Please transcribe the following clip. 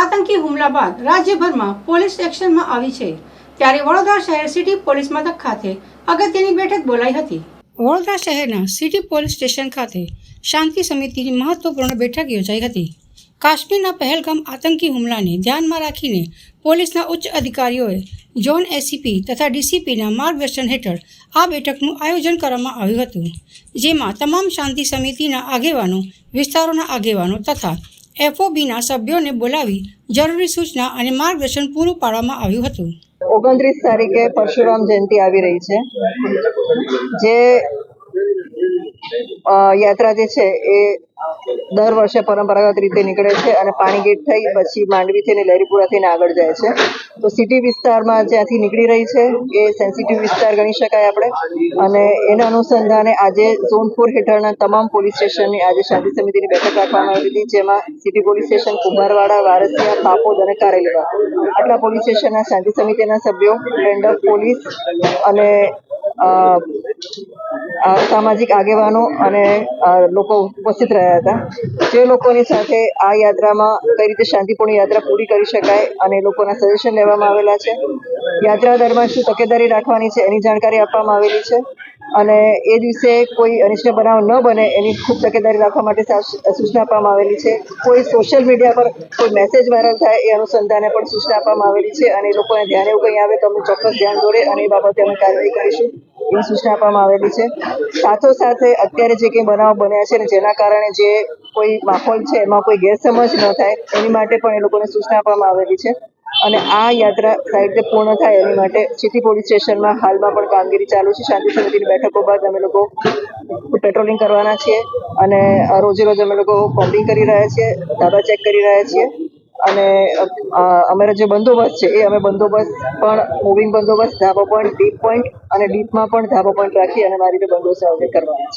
આતંકી હુમલા બાદ રાજ્યભરમાં પોલીસ એક્શનમાં આવી છે. ત્યારે વડોદરા શહેર સિટી પોલીસ મથક ખાતે અગત્યની બેઠક બોલાઈ હતી. વડોદરા શહેરના સિટી પોલીસ સ્ટેશન ખાતે શાંતિ સમિતિની મહત્વપૂર્ણ બેઠક યોજાઈ હતી. કાશ્મીરના પહેલગામ આતંકી હુમલાને ધ્યાનમાં રાખીને પોલીસના ઉચ્ચ અધિકારીઓએ ઝોન એસીપી તથા ડીસીપીના માર્ગદર્શન હેઠળ આ બેઠકનું આયોજન કરવામાં આવ્યું હતું, જેમાં તમામ શાંતિ સમિતિના આગેવાનો, વિસ્તારોના આગેવાનો તથા એફઓબીના સભ્યોને બોલાવી જરૂરી સૂચના અને માર્ગદર્શન પૂરું પાડવામાં આવ્યું હતું. ઓગણત્રીસ તારીખે પરશુરામ જયંતિ આવી રહી છે. જે યાત્રા જે છે એ દર વર્ષે પરંપરાગત રીતે નીકળે છે અને પાણીગેટ થઈ પછી માંડવી થઈને લહેરીપુરા થઈને આગળ જાય છે. તો સિટી વિસ્તારમાં જ્યાંથી નીકળી રહી છે એ સેન્સિટિવ વિસ્તાર ગણી શકાય આપણે. અને એના અનુસંધાને આજે ઝોન ફોર હેઠળના તમામ પોલીસ સ્ટેશનની આજે શાંતિ સમિતિની બેઠક રાખવામાં આવી હતી, જેમાં city police station Kumbharwada, Warasiya, Papod અને કારેલીબાગ આટલા પોલીસ સ્ટેશનના શાંતિ સમિતિના સભ્યો રેન્ડમ પોલીસ અને સામાજિક આગેવાનો અને લોકો ઉપસ્થિત રહ્યા હતા. જે લોકોની સાથે આ યાત્રામાં કઈ રીતે શાંતિપૂર્ણ યાત્રા પૂરી કરી શકાય અને લોકોના સજેશન લેવામાં આવેલા છે યાત્રા દરમિયાન શું તકેદારી રાખવાની છે એની જાણકારી આપવામાં આવેલી છે. અને એ દિવસે કોઈ અનિષ્ટ બનાવ ન બને એની ખૂબ તકેદારી રાખવા માટે સૂચના આપવામાં આવેલી છે. કોઈ સોશિયલ મીડિયા પર કોઈ મેસેજ વાયરલ થાય એ અનુસંધાને પણ સૂચના આપવામાં આવેલી છે અને એ લોકોને ધ્યાન એવું કંઈ આવે તો અમે ચોક્કસ ધ્યાન દોરે અને એ બાબતે અમે કાર્યવાહી કરીશું એવી સૂચના આપવામાં આવેલી છે. સાથોસાથે અત્યારે જે કંઈ બનાવ બન્યા છે ને જેના કારણે જે કોઈ માહોલ છે એમાં કોઈ ગેરસમજ ન થાય એની માટે પણ એ લોકોને સૂચના આપવામાં આવેલી છે. અને આ યાત્રા સારી રીતે પૂર્ણ થાય એની માટે સિટી પોલીસ સ્ટેશનમાં હાલમાં પણ કામગીરી ચાલુ છે. શાંતિ સમિતિની બેઠકો બાદ અમે લોકો પેટ્રોલિંગ કરવાના છીએ અને રોજે રોજ અમે લોકો કોમ્બિંગ કરી રહ્યા છીએ, ધાબા ચેક કરી રહ્યા છીએ અને અમારો જે બંદોબસ્ત છે એ અમે બંદોબસ્ત પણ મૂવિંગ બંદોબસ્ત, ધાબો પોઈન્ટ ડીપ પોઈન્ટ અને ડીપમાં પણ ધાબો પોઈન્ટ રાખી અને મારી રીતે બંદોબસ્ત કરવાના છે